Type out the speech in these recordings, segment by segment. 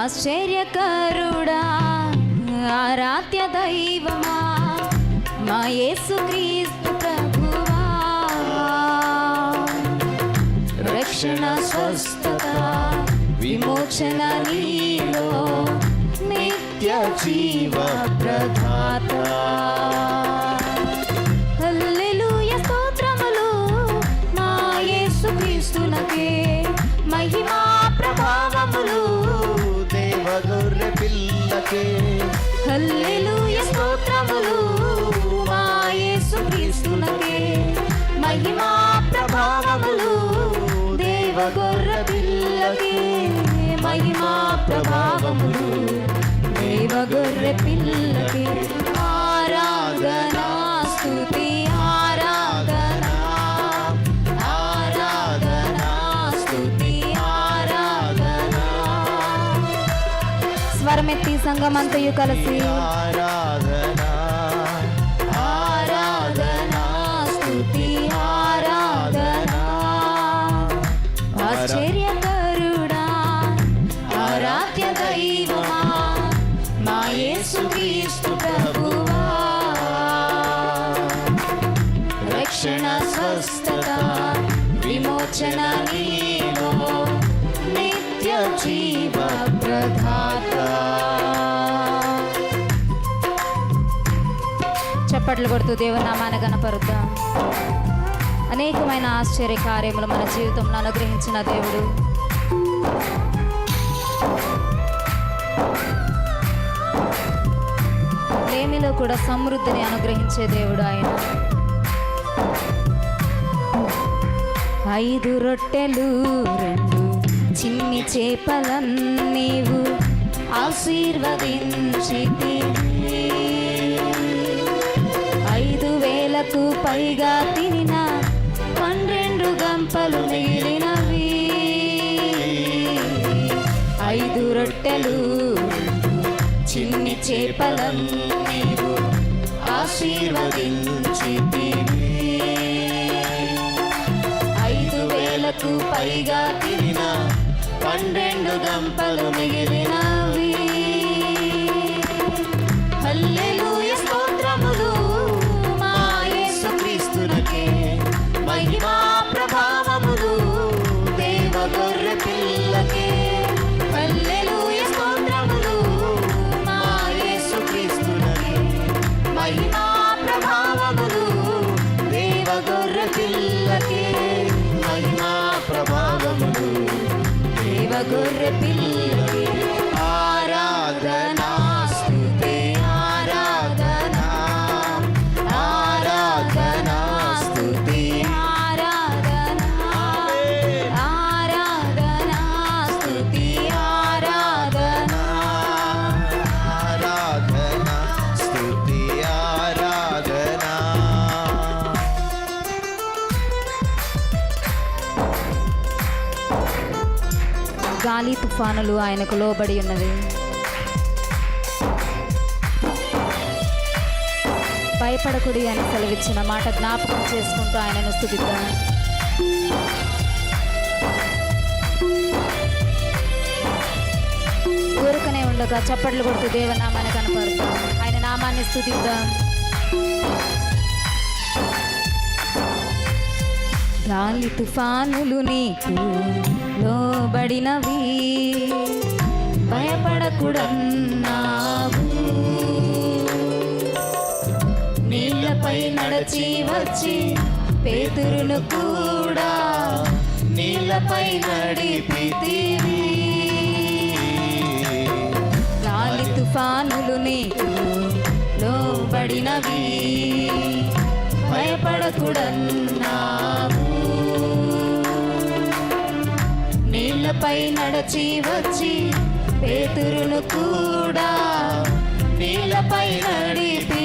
ఆశ్చర్యకరుడా ఆరాధ్య దైవమా మా యేసు క్రీస్తు ప్రభువా. రక్షణ స్వస్థత విమోచన నీలో నిత్య జీవ ప్రధాత. హల్లెలూయా స్తోత్రములు మా యేసు క్రీస్తునకే మహిమా పిల్లకే హల్లెలూయా స్తోత్రములు మా యేసు క్రీస్తునకే. మహిమా ప్రభావములు దేవ గొర్రె పిల్లకే. మహిమా ప్రభావములు దేవ గొర్రె పిల్లకే. ఆరాధనా స్తుతి. స్వరమెత్తి సంగమంతయు కలిసి ఆరాధన ఆరాధనా స్తుతి ఆరాధనా ఆశ్చర్యకరుడా ఆరాధ్య దైవమా మా యేసు క్రీస్తు ప్రభువా రక్షణ స్వస్థత విమోచన నీలో నిత్య జీవ ప్రధాత చప్పట్లు కొడుతూ దేవనామాన గణపరుద్దాం అనేకమైన ఆశ్చర్య కార్యములు మన జీవితంలో అనుగ్రహించిన దేవుడు. లేమిలో కూడా సమృద్ధిని అనుగ్రహించే దేవుడు ఆయన. ఐదు రొట్టెలు రెండు చిన్ని చేపలన్నీవు ఆశీర్వదించితివి. ఐదు పైగా తినిన పన్నెండు గంపలు మిగిలినవి. ఐదు రొట్టెలు చిన్ని చేపలన్నీవు ఆశీర్వదించి ఐదు వేలకు పైగా తినిన పన్నెండు గంపలు మిగిలినవి. హల్లెలూయా దేవ గొర్రె గాలి తుఫానులు ఆయనకు లోబడి ఉన్నవి. భయపడకుడి అని సెలవిచ్చిన మాట జ్ఞాపకం చేసుకుంటూ ఆయనను స్థుతిద్దాం. ఊరకనే ఉండగా చప్పట్లు కొడుతూ దేవనామాన్ని కనపడతాం ఆయన నామాన్ని స్థుతిద్దాం. గాలి తుఫానులు నీకు లోబడినవి. భయపడకుడన్నావు. నీళ్ళపై నడచి వచ్చి పేతురును కూడా నీళ్ళపై నడిపితివి. గాలి తుఫానులు నీకు లోబడినవి. భయపడకుడన్నావు. నీళ్ళపై నడచి వచ్చి పేతురును కూడా నీళ్ళపై నడిపి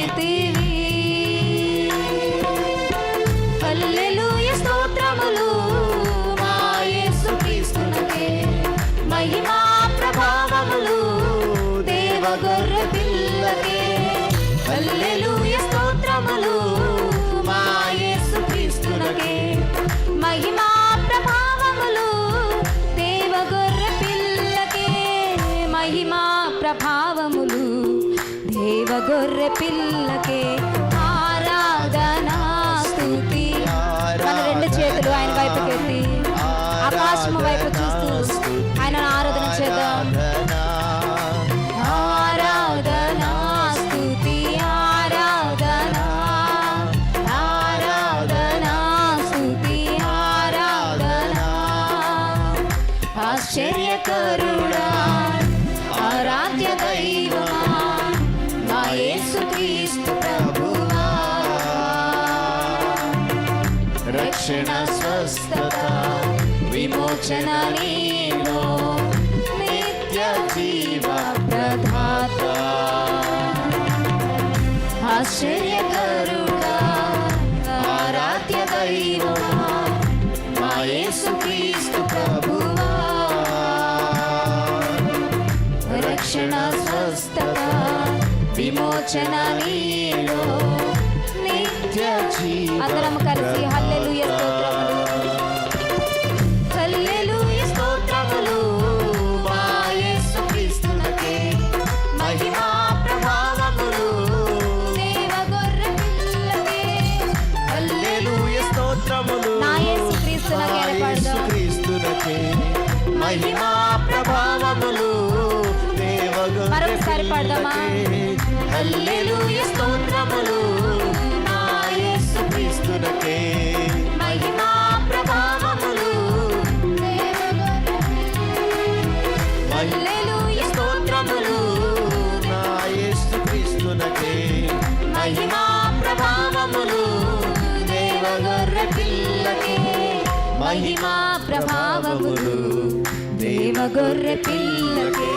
పిల్లకే రక్షణ స్వస్థత విమోచన నీలో. నిత్య జీవ ప్రధాత. ఆశ్చర్యకరుడా ఆరాధ్య దైవమా. మా యేసుక్రీస్తు ప్రభువా. రక్షణ స్వస్థత విమోచన నీలో నిత్య అందరం కలిసి హల్లెలూయా స్తోత్రములు. హల్లెలూయా స్తోత్రములు. మా యేసుక్రీస్తునకే మహిమా ప్రభావములు. దేవ గొర్రె పిల్లకే హల్లెలూయా స్తోత్రములు. నా యేసుక్రీస్తునకే నా పాడదాం. యేసుక్రీస్తునకే మహిమా ప్రభావములు. దేవగొర్రె మరొకసారి పాడదామా? పిల్లకే. స్తోత్రములు. నా యేసుక్రీస్తునకే మహిమా ప్రభావములు. దేవ స్తోత్రములు. నా యేసుక్రీస్తునకే మహిమా ప్రభావములు. దేవగొర్రె పిల్లకే. మహిమా ప్రభావములు. దేవగొర్రె పిల్లకే.